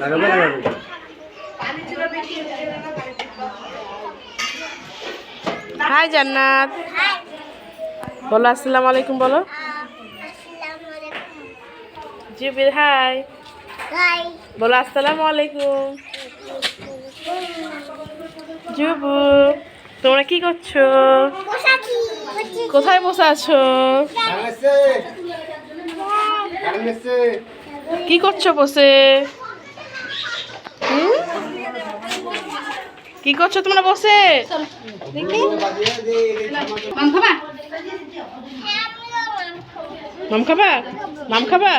লাগাবো লাগাবো হাই জান্নাত। বলো আসসালামু আলাইকুম বলো। জুবির হাই। বলো আসসালামু আলাইকুম। জুবু তোমরা কি করছ? কোথায় বসে আছো? কি করছ বসে? কি করছ তোমরা বসে? মাম খাবা মাম খাবা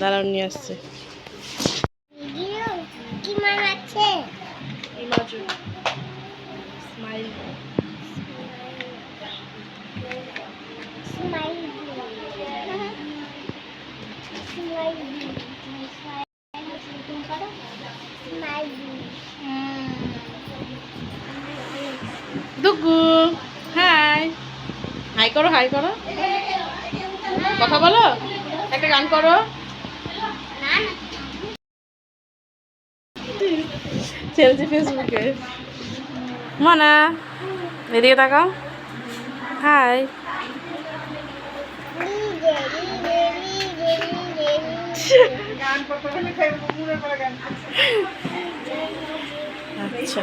দাঁড়াও নিয়ে আসছে মান আছে স্মাইল স্মাইল স্মাইল দুগু, হাই। হাই করো হাই করো। কথা বলো, একটা গান করো। না ফেসবুকে। মানা, এদিকে তাকাও। হাই। আচ্ছা।